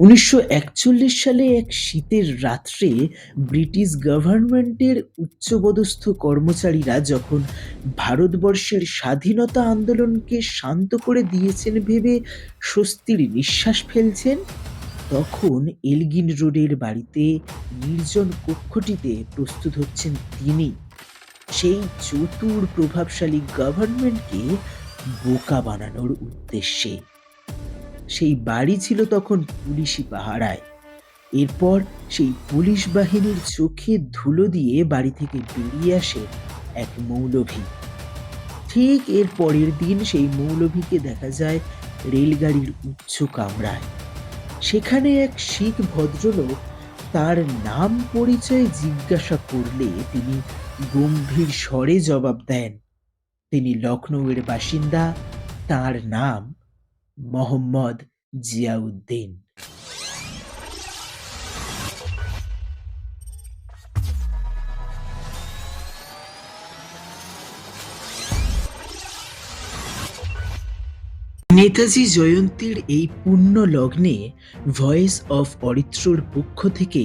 উনিশশো একচল্লিশ সালে এক শীতের রাত্রে ব্রিটিশ গভর্নমেন্টের উচ্চপদস্থ কর্মচারীরা যখন ভারতবর্ষের স্বাধীনতা আন্দোলনকে শান্ত করে দিয়েছেন ভেবে স্বস্তির নিঃশ্বাস ফেলছেন, তখন এলগিন রোডের বাড়িতে নির্জন কক্ষটিতে প্রস্তুত হচ্ছেন তিনি। সেই চতুর প্রভাবশালী গভর্নমেন্টকে বোকা বানানোর উদ্দেশ্যে। সেই বাড়ি ছিল তখন পুলিশি পাহারায়। এরপর সেই পুলিশ বাহিনীর চোখে ধুলো দিয়ে বাড়ি থেকে বেরিয়ে আসে এক মৌলভী। ঠিক এর পরের দিন সেই মৌলভীকে দেখা যায় রেলগাড়ির উচ্চ কামরায়। সেখানে এক শিখ ভদ্রলোক তার নাম পরিচয় জিজ্ঞাসা করলে তিনি গম্ভীর স্বরে জবাব দেন। তিনি লখনৌয়ের বাসিন্দা, তার নাম মোহাম্মদ জিয়াউদ্দিন। নেতাজি জয়ন্তীর এই পুণ্য লগ্নে ভয়েস অফ অরিত্রর পক্ষ থেকে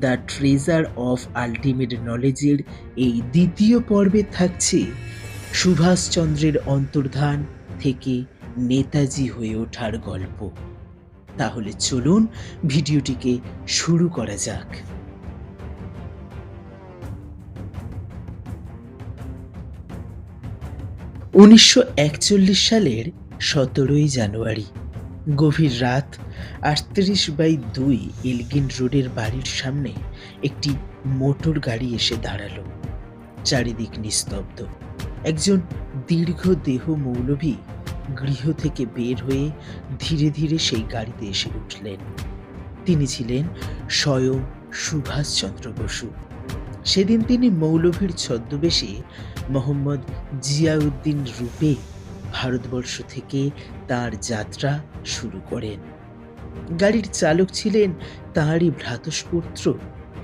দ্য ট্রেজার অফ আলটিমেট নলেজের এই দ্বিতীয় পর্বে থাকছে সুভাষচন্দ্রের অন্তর্ধান থেকে নেতাজি হয়ে ওঠার গল্প। তাহলে চলুন ভিডিওটিকে শুরু করা যাক। উনিশশো একচল্লিশ সালের সতেরোই জানুয়ারি, গভীর রাত আটত্রিশ বাই দুই এলগিন রোডের বাড়ির সামনে একটি মোটর গাড়ি এসে দাঁড়াল। চারিদিক নিস্তব্ধ। একজন দীর্ঘ দেহ মৌলভী গৃহ থেকে বের হয়ে ধীরে ধীরে সেই গাড়িতে এসে উঠলেন। তিনি ছিলেন স্বয়ং সুভাষচন্দ্র বসু। সেদিন তিনি মৌলভীর ছদ্মবেশে মোহাম্মদ জিয়াউদ্দিন রূপে ভারতবর্ষ থেকে তার যাত্রা শুরু করেন। গাড়ির চালক ছিলেন তাঁরই ভ্রাতস্পুত্র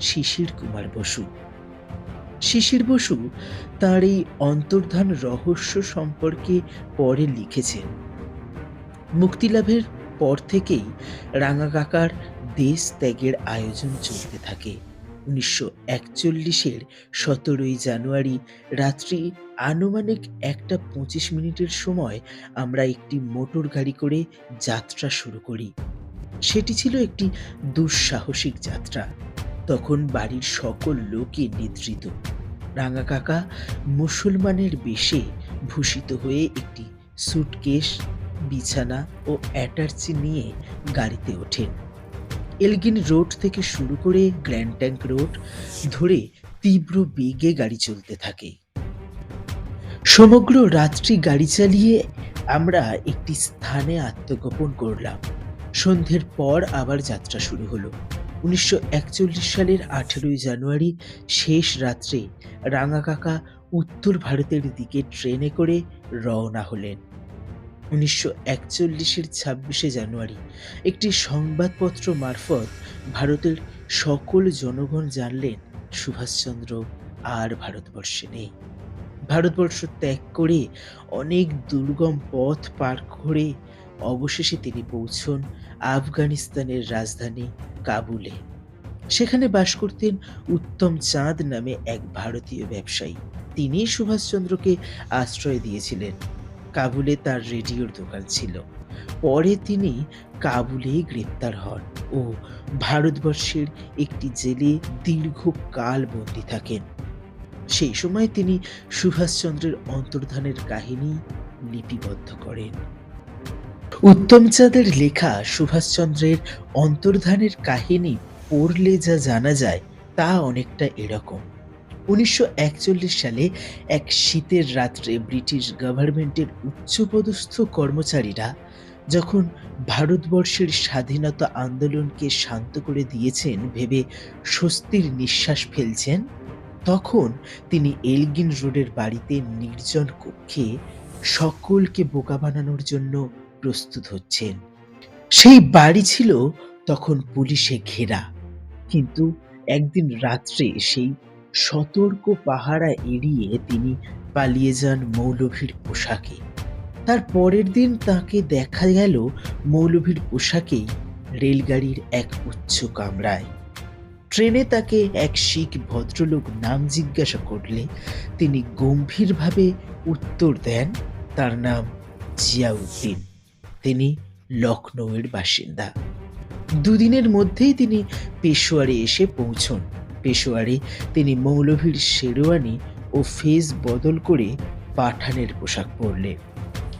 শিশির কুমার বসু। শিশির বসু তার এই অন্তর্ধান রহস্য সম্পর্কে পরে লিখেছেন। মুক্তিলাভের পর থেকেই রাঙা কাকার দেশ ত্যাগের আয়োজন চলতে থাকে। উনিশশো একচল্লিশের সতেরোই জানুয়ারি রাত্রি আনুমানিক একটা পঁচিশ মিনিটের সময় আমরা একটি মোটর গাড়ি করে যাত্রা শুরু করি। সেটি ছিল একটি দুঃসাহসিক যাত্রা। তখন বাড়ির সকল লোকই নিদ্রিত। রাঙা কাকা মুসলমানের বেশে ভূষিত হয়ে একটি সুটকেস বিছানা ও অ্যাটার্চি নিয়ে গাড়িতে ওঠেন। এলগিন রোড থেকে শুরু করে গ্র্যান্ড ট্যাঙ্ক রোড ধরে তীব্র বেগে গাড়ি চলতে থাকে। সমগ্র রাত্রি গাড়ি চালিয়ে আমরা একটি স্থানে আত্মগোপন করলাম। সন্ধ্যের পর আবার যাত্রা শুরু হলো। উনিশশো একচল্লিশ সালের আঠেরোই জানুয়ারি শেষ রাত্রে রাঙা কাকা উত্তর ভারতের দিকে ট্রেনে করে রওনা হলেন। উনিশশো একচল্লিশের ছাব্বিশে জানুয়ারি একটি সংবাদপত্র মারফত ভারতের সকল জনগণ জানলেন, সুভাষচন্দ্র আর ভারতবর্ষে নেই। ভারতবর্ষ ত্যাগ করে অনেক দুর্গম পথ পার করে অবশেষে তিনি পৌঁছন আফগানিস্তানের রাজধানী কাবুলে। সেখানে বাস করতেন উত্তম চাঁদ নামে এক ভারতীয় ব্যবসায়ী। তিনি সুভাষচন্দ্রকে আশ্রয় দিয়েছিলেন। কাবুলে তার রেডিওর দোকান ছিল। পরে তিনি কাবুলেই গ্রেপ্তার হন ও ভারতবর্ষের একটি জেলে দীর্ঘকাল বন্দী থাকেন। সেই সময় তিনি সুভাষচন্দ্রের অন্তর্ধানের কাহিনী লিপিবদ্ধ করেন। উত্তমচাঁদের লেখা সুভাষচন্দ্রের অন্তর্ধানের কাহিনী পড়লে যা জানা যায় তা অনেকটা এরকম। উনিশশো একচল্লিশ সালে এক শীতের রাত্রে ব্রিটিশ গভর্নমেন্টের উচ্চপদস্থ কর্মচারীরা যখন ভারতবর্ষের স্বাধীনতা আন্দোলনকে শান্ত করে দিয়েছেন, ভেবে স্বস্তির নিঃশ্বাস ফেলছেন, তখন তিনি এলগিন রোডের বাড়িতে নির্জন কক্ষে সকলকে বোকা বানানোর জন্য প্রস্তুত হচ্ছেন। সেই বাড়ি ছিল তখন পুলিশে ঘেরা। কিন্তু একদিন রাত্রে সেই সতর্ক পাহারা এড়িয়ে তিনি পালিয়ে যান মৌলভীর পোশাকে। তার পরের দিন তাকে দেখা গেল মৌলভীর পোশাকেই রেলগাড়ির এক উচ্চ কামরায়। ট্রেনে তাকে এক শিখ ভদ্রলোক নাম জিজ্ঞাসা করলে তিনি গম্ভীরভাবে উত্তর দেন, তার নাম জিয়াউদ্দিন। তিনি লখনৌয়ের বাসিন্দা। দুদিনের মধ্যেই তিনি পেশোয়ারে এসে পৌঁছন। পেশোয়ারে তিনি মৌলভীর শেরওয়ানি ও ফেস বদল করে পাঠানের পোশাক পরলেন।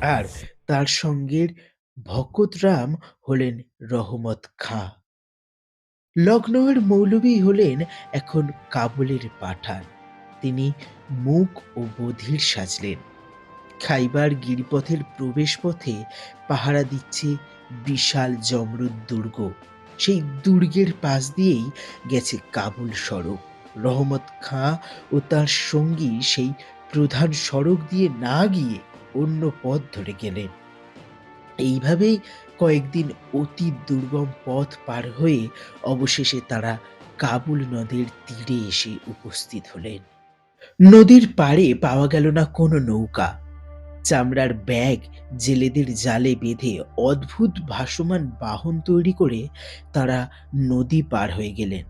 আর তার সঙ্গের ভকতরাম হলেন রহমত খাঁ। লখনৌয়ের মৌলভী হলেন এখন কাবুলের পাঠান। তিনি মুখ ও বধির সাজলেন। খাইবার গিরিপথের প্রবেশপথে পাহারা দিচ্ছে বিশাল জমরুদ দুর্গ। সেই দুর্গের পাশ দিয়েই গেছে কাবুল সড়ক। রহমত খাঁ ও তার সঙ্গী সেই প্রধান সড়ক দিয়ে না গিয়ে অন্য পথ ধরে গেলেন। এইভাবেই কয়েকদিন অতি দুর্গম পথ পার হয়ে অবশেষে তারা কাবুল নদের তীরে এসে উপস্থিত হলেন। নদীর পাড়ে পাওয়া গেল না কোনো নৌকা। চামড়ার ব্যাগ জেলেদের জালে বেঁধে অদ্ভুত ভাসমান বাহন তৈরি করে তারা নদী পার হয়ে গেলেন।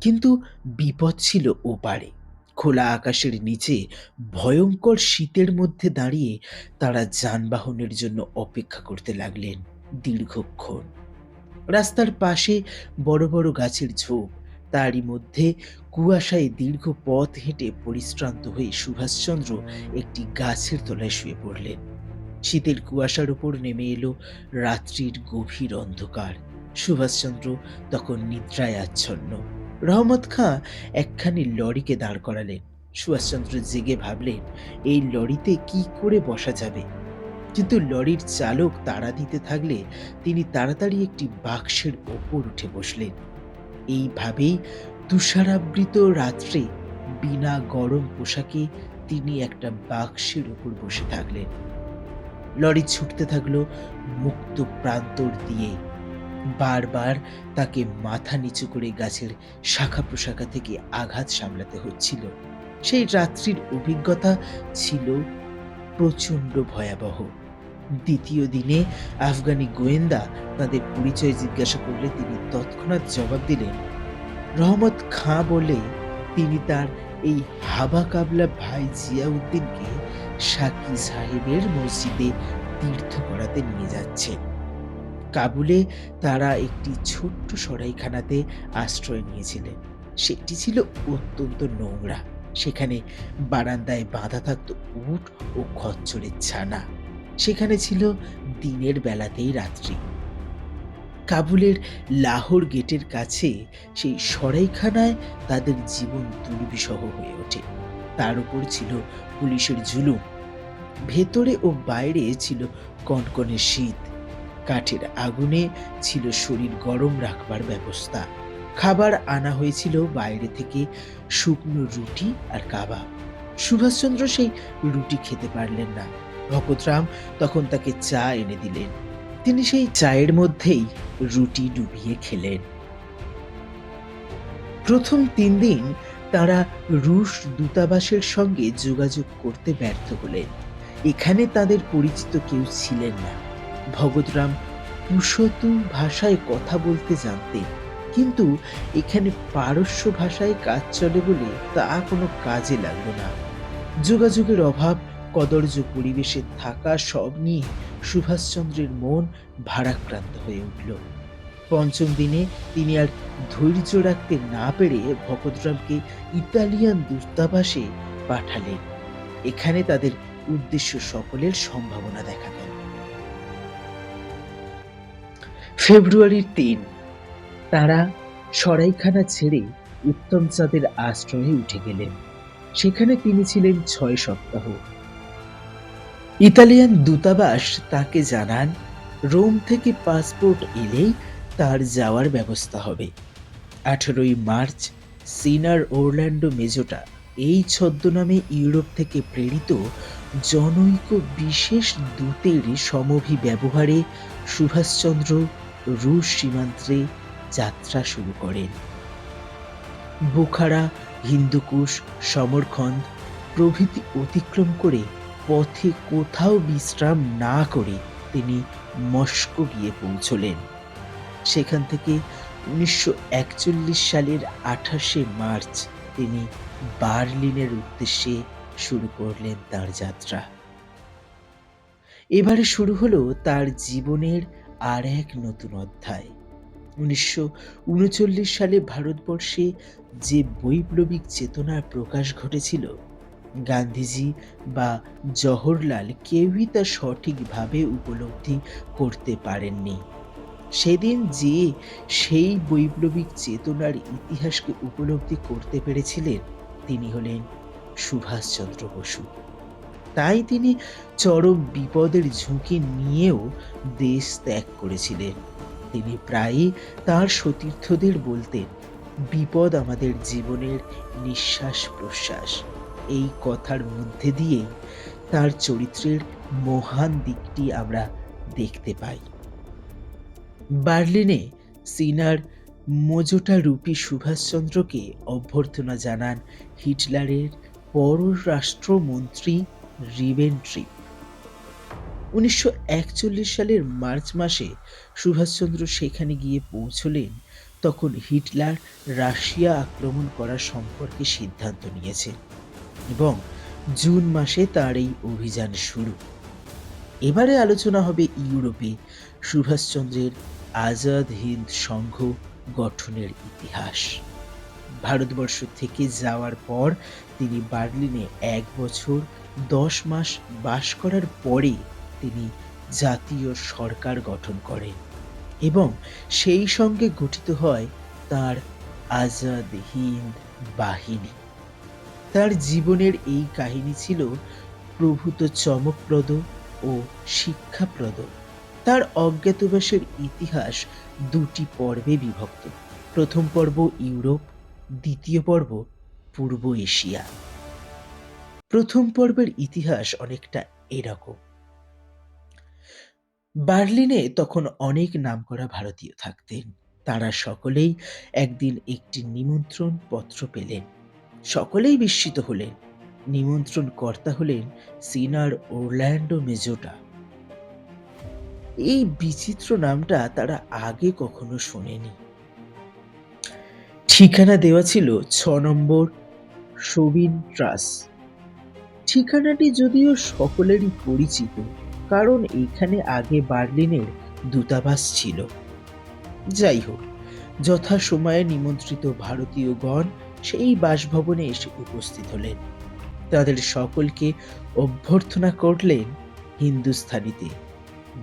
কিন্তু বিপদ ছিল ওপারে খোলা আকাশের নিচে ভয়ঙ্কর শীতের মধ্যে দাঁড়িয়ে তারা যানবাহনের জন্য অপেক্ষা করতে লাগলেন দীর্ঘক্ষণ। রাস্তার পাশে বড় বড় গাছের ঝোপ তারই মধ্যে কুয়াশায় দীর্ঘ পথ হেঁটে পরিশ্রান্ত হয়ে সুভাষচন্দ্র একটি গাছের তলায় শুয়ে পড়লেন। শীতের কুয়াশার উপর নেমে এলো রাত্রির গভীর অন্ধকার। সুভাষচন্দ্র তখন নিদ্রায় আচ্ছন্ন। রহমত খাঁ একখানি লরিকে দাঁড় করালেন। সুভাষচন্দ্র জেগে ভাবলেন, এই লরিতে কি করে বসা যাবে? কিন্তু লরির চালক তাড়া দিতে থাকলে তিনি তাড়াতাড়ি একটি বাক্সের ওপর উঠে বসলেন। এইভাবেই তুষারাবৃত রাত্রে বিনা গরম পোশাকে তিনি একটা বাক্সের উপর বসে থাকলেন। লরি ছুটতে থাকল মুক্ত প্রান্তর দিয়ে। বারবার তাকে মাথা নিচু করে গাছের শাখা প্রশাখা থেকে আঘাত সামলাতে হচ্ছিল। সেই রাত্রির অভিজ্ঞতা ছিল প্রচণ্ড ভয়াবহ। দ্বিতীয় দিনে আফগানি গোয়েন্দা তাদের পরিচয় জিজ্ঞাসা করলে তিনি তৎক্ষণাৎ জবাব দিলেন, রহমত খাঁ বলে তিনি তার এই হাবা কাবলা ভাই জিয়াউদ্দিনকে সাকি সাহেবের মসজিদে তীর্থ করাতে নিয়ে যাচ্ছেন কাবুলে তারা একটি ছোট্ট সরাইখানাতে আশ্রয় নিয়েছিলেন। সেটি ছিল অত্যন্ত নোংরা। সেখানে বারান্দায় বাঁধা থাকত উট ও খচ্চরের ছানা। সেখানে ছিল দিনের বেলাতেই রাত্রি। কাবুলের লাহোর গেটের কাছে সেই সরাইখানায় তাদের জীবন দুর্বিষহ হয়ে ওঠে। তার উপর ছিল পুলিশের জুলুম। ভেতরে ও বাইরে ছিল কনকনে শীত। কাঠের আগুনে ছিল শরীর গরম রাখবার ব্যবস্থা। খাবার আনা হয়েছিল বাইরে থেকে শুকনো রুটি আর কাবাব। সুভাষচন্দ্র সেই রুটি খেতে পারলেন না। ভকতরাম তখন তাকে চা এনে দিলেন। তিনি সেই চায়ের মধ্যেই রুটি ডুবিয়ে খেলেন। প্রথম তিন দিন তারা রুশ দূতাবাসের সঙ্গে যোগাযোগ করতে ব্যর্থ হলেন। এখানে তাদের পরিচিত কেউ ছিলেন না। ভগতরাম পুষতু ভাষায় কথা বলতে জানতেন, কিন্তু এখানে পারস্য ভাষায় কাজ চলে বলে তা কোনো কাজে লাগল না। যোগাযোগের অভাব কদর্য পরিবেশে থাকা সব নিয়ে সুভাষচন্দ্রের মন ভারাক্রান্ত হয়ে উঠল। পঞ্চম দিনে তিনি আর ধৈর্য রাখতে না পেরে ভকতরামকে ইতালিয়ান দূতাবাসে পাঠালেন। এখানে তাদের উদ্দেশ্য সফলের সম্ভাবনা দেখা গেল ফেব্রুয়ারির তিন, তারা সরাইখানা ছেড়ে উত্তম চাঁদের আশ্রয়ে উঠে গেলেন। সেখানে তিনি ছিলেন ছয় সপ্তাহ। ইতালিয়ান দূতাবাস তাকে জানান, রোম থেকে পাসপোর্ট এলেই তার যাওয়ার ব্যবস্থা হবে। আঠেরোই মার্চ, সিনার ওরল্যান্ডো মেজোটা এই ছদ্মনামে ইউরোপ থেকে প্রেরিত জনৈক বিশেষ দূতের সমভি ব্যবহারে সুভাষচন্দ্র রুশ সীমান্তে যাত্রা শুরু করেন। বুখারা, হিন্দুকুশ সমরখন্দ প্রভৃতি অতিক্রম করে পথে কোথাও বিশ্রাম না করে তিনি মস্কো গিয়ে পৌঁছলেন। সেখান থেকে উনিশশো একচল্লিশ সালের আঠাশে মার্চ তিনি বার্লিনের উদ্দেশ্যে শুরু করলেন তার যাত্রা। এবারে শুরু হলো তার জীবনের আর এক নতুন অধ্যায়। উনিশশো উনচল্লিশ সালে ভারতবর্ষে যে বৈপ্লবিক চেতনার প্রকাশ ঘটেছিল গান্ধীজি বা জওহরলাল কেউই তা সঠিকভাবে উপলব্ধি করতে পারেননি। সেদিন যে সেই বৈপ্লবিক চেতনার ইতিহাসকে উপলব্ধি করতে পেরেছিলেন, তিনি হলেন সুভাষচন্দ্র বসু। তাই তিনি চরম বিপদের ঝুঁকি নিয়েও দেশ ত্যাগ করেছিলেন। তিনি প্রায়ই তার সতীর্থদের বলতেন, বিপদ আমাদের জীবনের নিঃশ্বাস প্রশ্বাস এই কথার মধ্যে দিয়েই তার চরিত্রের মহান দিকটি আমরা দেখতে পাই। বার্লিনে সিনার মোজোটা রূপী সুভাষচন্দ্রকে অভ্যর্থনা জানান হিটলারের পররাষ্ট্রমন্ত্রী রিবেন্ট্রিপ। উনিশশো একচল্লিশ সালের মার্চ মাসে সুভাষচন্দ্র সেখানে গিয়ে পৌঁছলেন, তখন হিটলার রাশিয়া আক্রমণ করার সম্পর্কে সিদ্ধান্ত নিয়েছে এবং জুন মাসে তার এই অভিযান শুরু। এবারে আলোচনা হবে ইউরোপে। সুভাষচন্দ্রের আজাদ হিন্দ সংঘ গঠনের ইতিহাস। ভারতবর্ষ থেকে যাওয়ার পর তিনি বার্লিনে এক বছর, দশ মাস বাস করার পরে তিনি জাতীয় সরকার গঠন করেন এবং সেই সঙ্গে গঠিত হয় তার আজাদ হিন্দ বাহিনী। তার জীবনের এই কাহিনী ছিল প্রভূত চমকপ্রদ ও শিক্ষাপ্রদ। তার অজ্ঞাতবাসের ইতিহাস দুটি পর্বে বিভক্ত। প্রথম পর্ব ইউরোপ, দ্বিতীয় পর্ব পূর্ব এশিয়া। প্রথম পর্বের ইতিহাস অনেকটা এরকম। বার্লিনে তখন অনেক নামকরা ভারতীয় থাকতেন। তারা সকলেই একদিন একটি নিমন্ত্রণ পত্র পেলেন। সকলেই বিস্মিত হলেন। নিমন্ত্রণ কর্তা হলেন সিনার ওরল্যান্ডো মেজোটা। এই বিচিত্র নামটা তারা আগে কখনো শোনেনি। ঠিকানা দেওয়া ছিল ছ নম্বর সবিন ট্রাস। ঠিকানাটি যদিও সকলেরই পরিচিত, কারণ এইখানে আগে বার্লিনের দূতাবাস ছিল। যাই হোক, যথাসময়ে নিমন্ত্রিত ভারতীয়গণ সেই বাসভবনে এসে উপস্থিত হলেন। তাদের সকলকে অভ্যর্থনা করলেন হিন্দুস্থানিতে।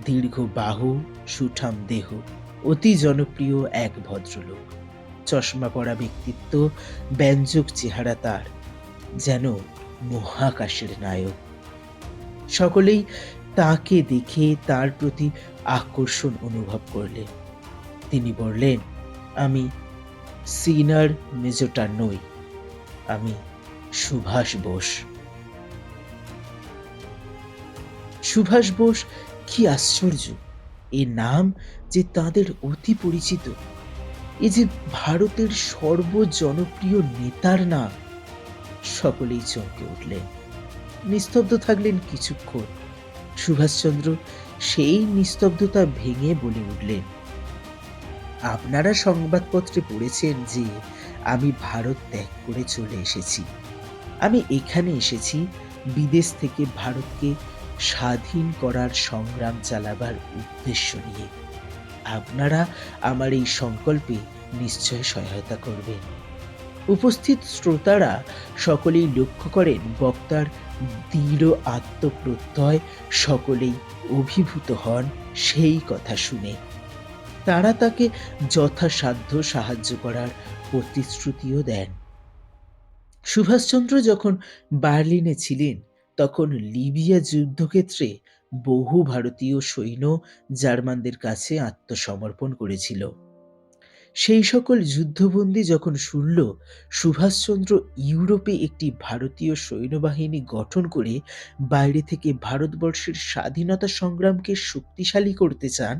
দীর্ঘ বাহু, সুঠাম দেহ, অতি জনপ্রিয় এক ভদ্রলোক। চশমা পরা ব্যক্তিত্ব, ব্যঞ্জক চেহারা তার, যেন মহাকাশের নায়ক। সকলেই তাকে দেখে তার প্রতি আকর্ষণ অনুভব করলেন। তিনি বললেন, আমি সিনার মেজোটা নই, আমি সুভাষ বোস। সুভাষ বোস কি আশ্চর্য, এ নাম যে তাদের অতি পরিচিত, এ যে ভারতের সর্বজনপ্রিয় নেতার নাম, সকলেই চমকে উঠলেন। নিস্তব্ধ থাকলেন কিছুক্ষণ। সুভাষচন্দ্র সেই নিস্তব্ধতা ভেঙে বলে উঠলেন আপনারা সংবাদপত্রে পড়েছেন যে আমি ভারত ত্যাগ করে চলে এসেছি। আমি এখানে এসেছি বিদেশ থেকে ভারতকে স্বাধীন করার সংগ্রাম চালাবার উদ্দেশ্য নিয়ে। আপনারা আমার এই সংকল্পে নিশ্চয় সহায়তা করবেন। উপস্থিত শ্রোতারা সকলেই লক্ষ্য করেন বক্তার দৃঢ় আত্মপ্রত্যয়, সকলেই অভিভূত হন সেই কথা শুনে। তারা তাকে যথাসাধ্য সাহায্য করার প্রতিশ্রুতিও দেন। সুভাষচন্দ্র যখন বার্লিনে ছিলেন, তখন লিবিয়া যুদ্ধক্ষেত্রে বহু ভারতীয় সৈন্য জার্মানদের কাছে আত্মসমর্পণ করেছিল। সেই সকল যুদ্ধবন্দী যখন শুনল, সুভাষচন্দ্র ইউরোপে একটি ভারতীয় সৈন্যবাহিনী গঠন করে বাইরে থেকে ভারতবর্ষের স্বাধীনতা সংগ্রামকে শক্তিশালী করতে চান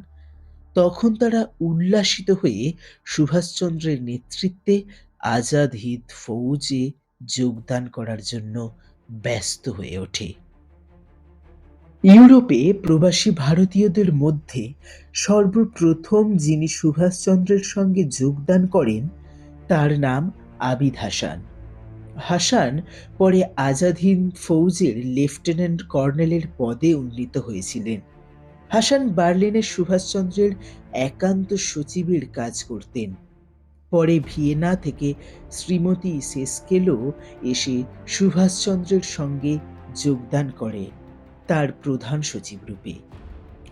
তখন তারা উল্লাসিত হয়ে সুভাষচন্দ্রের নেতৃত্বে আজাদ হিন্দ ফৌজে যোগদান করার জন্য ব্যস্ত হয়ে ওঠে। ইউরোপে প্রবাসী ভারতীয়দের মধ্যে সর্বপ্রথম যিনি সুভাষচন্দ্রের সঙ্গে যোগদান করেন, তার নাম আবিদ হাসান। হাসান পরে আজাদ হিন্দ ফৌজের লেফটেন্যান্ট কর্নেলের পদে উন্নীত হয়েছিলেন। হাসান বার্লিনে সুভাষচন্দ্রের একান্ত সচিবের কাজ করতেন। পরে ভিয়েনা থেকে শ্রীমতী সেস্কেলও এসে সুভাষচন্দ্রের সঙ্গে যোগদান করে, তার প্রধান সচিব রূপে।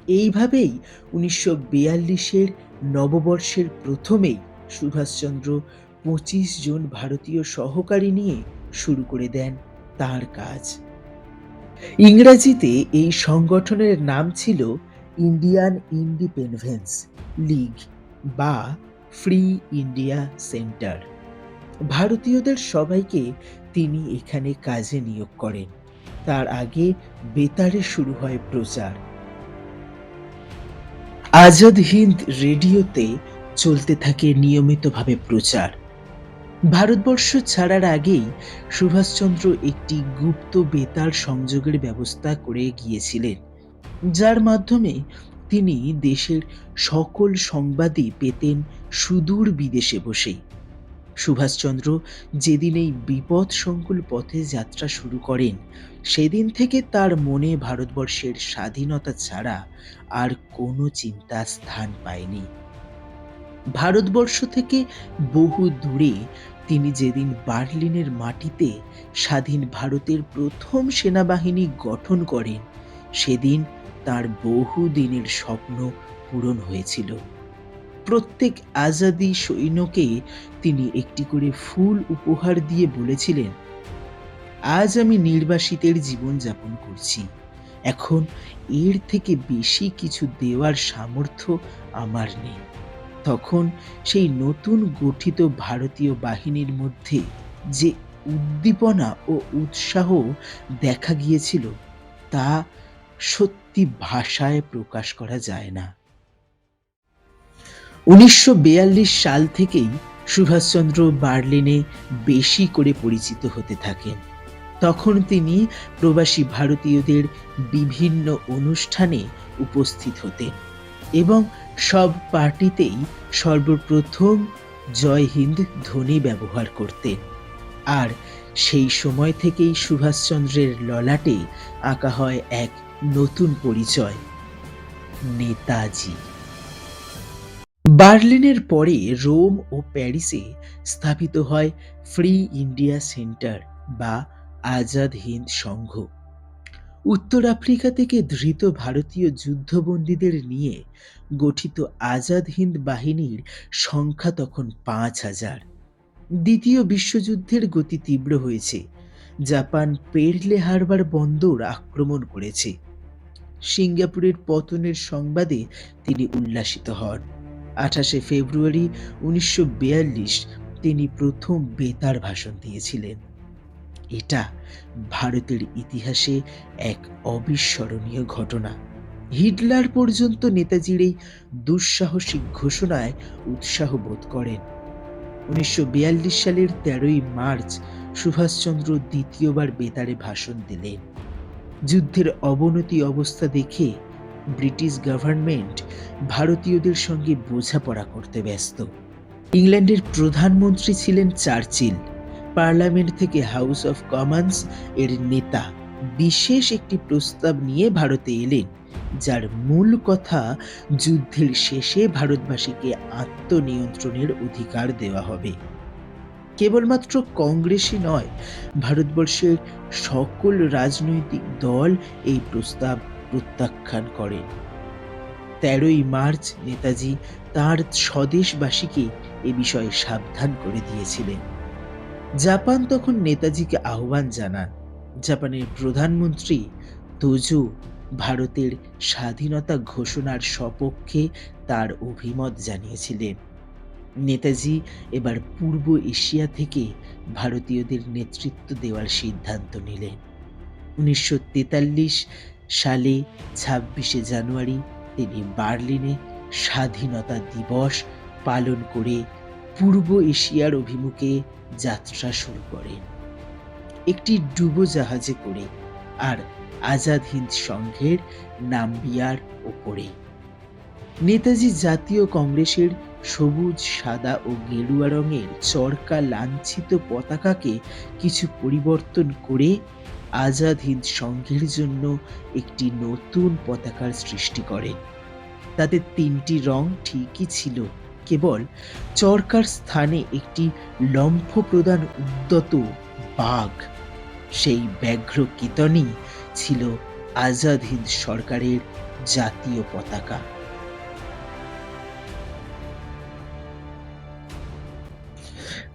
এইভাবেই উনিশশো বিয়াল্লিশের নববর্ষের প্রথমেই সুভাষচন্দ্র পঁচিশ জন ভারতীয় সহকারী নিয়ে শুরু করে দেন তার কাজ। ইংরেজিতে এই সংগঠনের নাম ছিল ইন্ডিয়ান ইন্ডিপেন্ডেন্স লিগ বা ফ্রি ইন্ডিয়া সেন্টার ভারতীয়দের সবাইকে তিনি এখানে কাজে নিয়োগ করেন। তার আগে বেতারে শুরু হয় প্রচার। আজাদ হিন্দ রেডিওতে চলতে থাকে নিয়মিতভাবে প্রচার। ভারতবর্ষ ছাড়ার আগেই সুভাষচন্দ্র একটি গুপ্ত বেতার সংযোগের ব্যবস্থা করে গিয়েছিলেন। যার মাধ্যমে তিনি দেশের সকল সংবাদই পেতেন সুদূর বিদেশে বসেই সুভাষচন্দ্র যেদিন এই বিপদ সংকুল পথে যাত্রা শুরু করেন, সেদিন থেকে তার মনে ভারতবর্ষের স্বাধীনতা ছাড়া আর কোনো চিন্তা স্থান পায়নি। ভারতবর্ষ থেকে বহু দূরে তিনি যেদিন বার্লিনের মাটিতে স্বাধীন ভারতের প্রথম সেনাবাহিনী গঠন করেন সেদিন তার বহু দিনের স্বপ্ন পূরণ হয়েছিল। প্রত্যেক আজাদি সৈন্যকে তিনি একটি করে ফুল উপহার দিয়ে বলেছিলেন, আজ আমি নির্বাসিতের জীবন যাপন করছি। এখন এর থেকে বেশি কিছু দেওয়ার সামর্থ্য আমার নেই। তখন সেই নতুন গঠিত ভারতীয় বাহিনীর মধ্যে যে উদ্দীপনা ও উৎসাহ দেখা গিয়েছিল, তা সত্যি ভাষায় প্রকাশ করা যায় না। উনিশশো সাল থেকেই সুভাষচন্দ্র বার্লিনে বেশি করে পরিচিত হতে থাকেন। তখন তিনি প্রবাসী ভারতীয়দের বিভিন্ন অনুষ্ঠানে উপস্থিত হতেন এবং সব পার্টিতেই সর্বপ্রথম জয় হিন্দ ধ্বনি ব্যবহার করতেন। আর সেই সময় থেকেই সুভাষচন্দ্রের ললাটে আঁকা হয় এক নতুন পরিচয়, নেতাজি। বার্লিনের পরে রোম ও প্যারিসে স্থাপিত হয় ফ্রি ইন্ডিয়া সেন্টার বা আজাদ হিন্দ সংঘ। উত্তর আফ্রিকা থেকে ধৃত ভারতীয় যুদ্ধবন্দীদের নিয়ে গঠিত আজাদ হিন্দ বাহিনীর সংখ্যা তখন পাঁচ হাজার। দ্বিতীয় বিশ্বযুদ্ধের গতি তীব্র হয়েছে। জাপান পেরলে হারবার বন্দর আক্রমণ করেছে। সিঙ্গাপুরের পতনের সংবাদে তিনি উল্লাসিত হন। আঠাশে ফেব্রুয়ারি উনিশশো তিনি প্রথম বেতার ভাষণ দিয়েছিলেন। এটা ভারতের ইতিহাসে এক অবিস্মরণীয় ঘটনা। হিটলার পর্যন্ত নেতাজির এই দুঃসাহসিক ঘোষণায় উৎসাহ বোধ করেন। উনিশশো বিয়াল্লিশ সালের তেরোই মার্চ সুভাষচন্দ্র দ্বিতীয়বার বেতারে ভাষণ দিলেন। যুদ্ধের অবনতি অবস্থা দেখে ব্রিটিশ গভর্নমেন্ট ভারতীয়দের সঙ্গে বোঝাপড়া করতে ব্যস্ত। ইংল্যান্ডের প্রধানমন্ত্রী ছিলেন চার্চিল। পার্লামেন্ট থেকে হাউস অফ কমন্স এর নেতা বিশেষ একটি প্রস্তাব নিয়ে ভারতে এলেন, যার মূল কথা যুদ্ধের শেষে ভারতবাসীকে আত্মনিয়ন্ত্রণের অধিকার দেওয়া হবে। কেবলমাত্র কংগ্রেসই নয়, ভারতবর্ষের সকল রাজনৈতিক দল এই প্রস্তাব প্রত্যাখ্যান করেন। তেরোই মার্চ নেতাজি তার স্বদেশবাসীকে এ বিষয়ে সাবধান করে দিয়েছিলেন। জাপান তখন নেতাজিকে আহ্বান জানান, জাপানের প্রধানমন্ত্রী তোজো ভারতের স্বাধীনতা ঘোষণার সপক্ষে তার অভিমত জানিয়েছিলেন। নেতাজি এবার পূর্ব এশিয়া থেকে ভারতীয়দের নেতৃত্ব দেওয়ার সিদ্ধান্ত নিলেন। উনিশশো তেতাল্লিশ সালে ছাব্বিশে জানুয়ারি তিনি বার্লিনে স্বাধীনতা দিবস পালন করে পূর্ব এশিয়ার অভিমুখে যাত্রা শুরু করেন। একটি ডুবোজাহাজে করে আর আজাদ হিন্দ সংঘের নাম্বিয়ার ওপরে নেতাজি জাতীয় কংগ্রেসের সবুজ, সাদা ও গেরুয়া রঙের চরকা লাঞ্ছিত পতাকাকে কিছু পরিবর্তন করে আজাদ হিন্দ সংঘের জন্য একটি নতুন পতাকার সৃষ্টি করেন তাতে তিনটি রং ঠিকই ছিল, কেবল চরকার স্থানে একটি লম্ফ প্রদান উদ্যত বাঘ। সেই ব্যাঘ্র কীর্তনই ছিল আজাদ হিন্দ সরকারের জাতীয় পতাকা।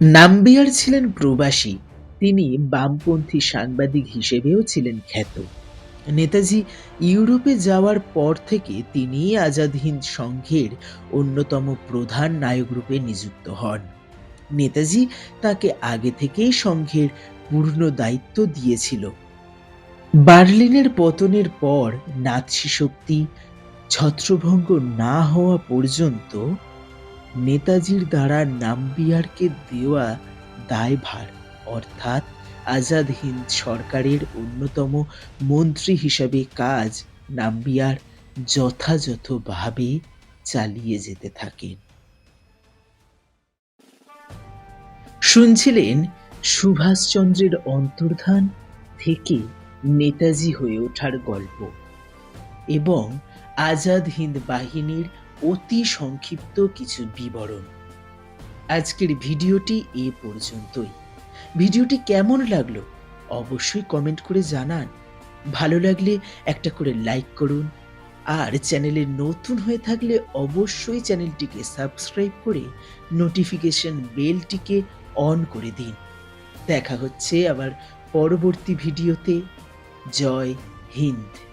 নাম্বিয়ার ছিলেন প্রবাসী। তিনি বামপন্থী সাংবাদিক হিসেবেও ছিলেন খ্যাত। নেতাজি ইউরোপে যাওয়ার পর থেকে তিনি আজাদ হিন্দ সংঘের অন্যতম প্রধান নায়ক রূপে নিযুক্ত হন। নেতাজি তাকে আগে থেকেই সংঘের পূর্ণ দায়িত্ব দিয়েছিল। বার্লিনের পতনের পর নাৎসি শক্তি ছত্রভঙ্গ না হওয়া পর্যন্ত নেতাজির দ্বারা নাম্বিয়ারকে দেওয়া দায়ভার, অর্থাৎ আজাদ হিন্দ সরকারের অন্যতম মন্ত্রী হিসাবে কাজ নাম্বিয়ার যথাযথভাবে চালিয়ে যেতে থাকেন শুনছিলেন সুভাষচন্দ্রের অন্তর্ধান থেকে নেতাজি হয়ে ওঠার গল্প। এবং আজাদ হিন্দ বাহিনীর অতি সংক্ষিপ্ত কিছু বিবরণ। আজকের ভিডিওটি এ পর্যন্তই। ভিডিওটি কেমন লাগল অবশ্যই কমেন্ট করে জানান। ভালো লাগলে একটা করে লাইক করুন। আর চ্যানেলে নতুন হয়ে থাকলে অবশ্যই চ্যানেলটিকে সাবস্ক্রাইব করে নোটিফিকেশন বেলটিকে অন করে দিন। দেখা হচ্ছে আবার পরবর্তী ভিডিওতে। জয় হিন্দ।